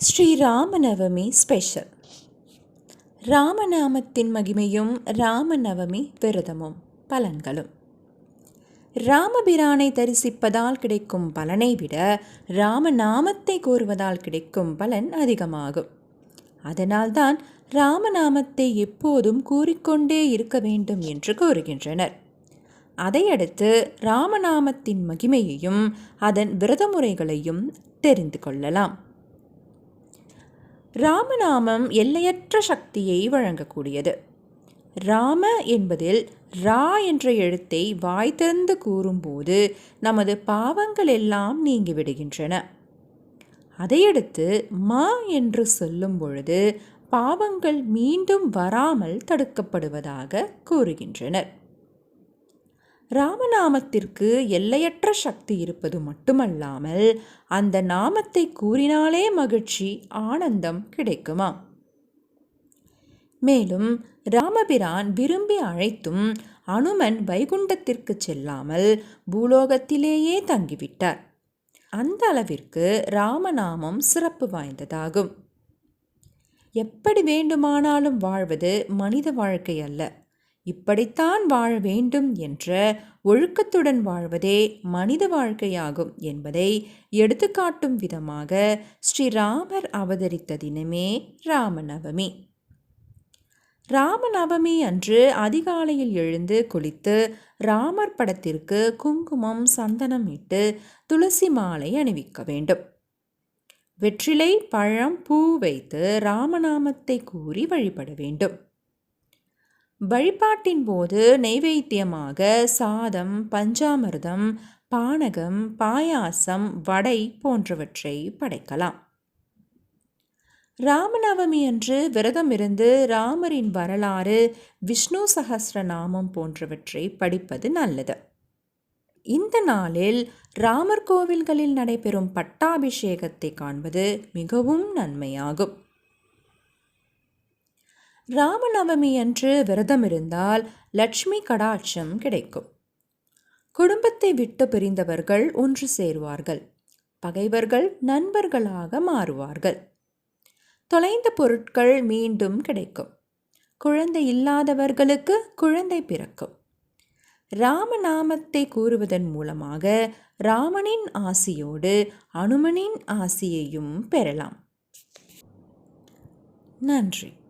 Sri Rama Navami special ராமநாமத்தின் மகிமையும் ராமநவமி விரதமும் பலன்களும். ராமபிரானை தரிசிப்பதால் கிடைக்கும் பலனை விட ராமநாமத்தை கூறுவதால் கிடைக்கும் பலன் அதிகமாகும். அதனால்தான் ராமநாமத்தை எப்போதும் கூறிக்கொண்டே இருக்க வேண்டும் என்று கூறுகின்றனர் அதையடுத்து ராமநாமத்தின் மகிமையையும் அதன் விரதமுறைகளையும் தெரிந்து கொள்ளலாம். ராமநாமம் எல்லையற்ற சக்தியை வழங்கக்கூடியது. ராம என்பதில் ரா என்ற எழுத்தை வாய் திறந்து கூறும்போது நமது பாவங்கள் எல்லாம் நீங்கிவிடுகின்றன அதையடுத்து மா என்று சொல்லும் பொழுது பாவங்கள் மீண்டும் வராமல் தடுக்கப்படுவதாக கூறுகின்றனர். ராமநாமத்திற்கு எல்லையற்ற சக்தி இருப்பது மட்டுமல்லாமல் அந்த நாமத்தை கூறினாலே மகிழ்ச்சி ஆனந்தம் கிடைக்குமா? மேலும் ராமபிரான் விரும்பி அழைத்தும் அனுமன் வைகுண்டத்திற்கு செல்லாமல் பூலோகத்திலேயே தங்கிவிட்டார். அந்த அளவிற்கு ராமநாமம் சிறப்பு வாய்ந்ததாகும். எப்படி வேண்டுமானாலும் வாழ்வது மனித வாழ்க்கை அல்ல. இப்படித்தான் வாழ வேண்டும் என்ற ஒழுக்கத்துடன் வாழ்வதே மனித வாழ்க்கையாகும் என்பதை எடுத்துக்காட்டும் விதமாக ஸ்ரீராமர் அவதரித்த தினமே ராமநவமி. ராமநவமி அன்று அதிகாலையில் எழுந்து குளித்து ராமர் படத்திற்கு குங்குமம் சந்தனம் இட்டு துளசி மாலை அணிவிக்க வேண்டும். வெற்றிலை பழம் பூ வைத்து ராமநாமத்தை கூறி வழிபட வேண்டும். வழிபாட்டின் போது நைவேத்தியமாக சாதம் பஞ்சாமிர்தம் பானகம் பாயாசம் வடை போன்றவற்றை படைக்கலாம். ராமநவமி அன்று விரதம் இருந்து ராமரின் வரலாறு விஷ்ணு சகசிரநாமம் போன்றவற்றை படிப்பது நல்லது. இந்த நாளில் ராமர் கோவில்களில் நடைபெறும் பட்டாபிஷேகத்தை காண்பது மிகவும் நன்மையாகும். ராமநவமி அன்று விரதம் இருந்தால் லட்சுமி கடாட்சம் கிடைக்கும். குடும்பத்தை விட்டு பிரிந்தவர்கள் ஒன்று சேருவார்கள். பகைவர்கள் நண்பர்களாக மாறுவார்கள். தொலைந்த பொருட்கள் மீண்டும் கிடைக்கும். குழந்தை இல்லாதவர்களுக்கு குழந்தை பிறக்கும். ராமநாமத்தை கூறுவதன் மூலமாக ராமனின் ஆசியோடு அனுமனின் ஆசியையும் பெறலாம். நன்றி.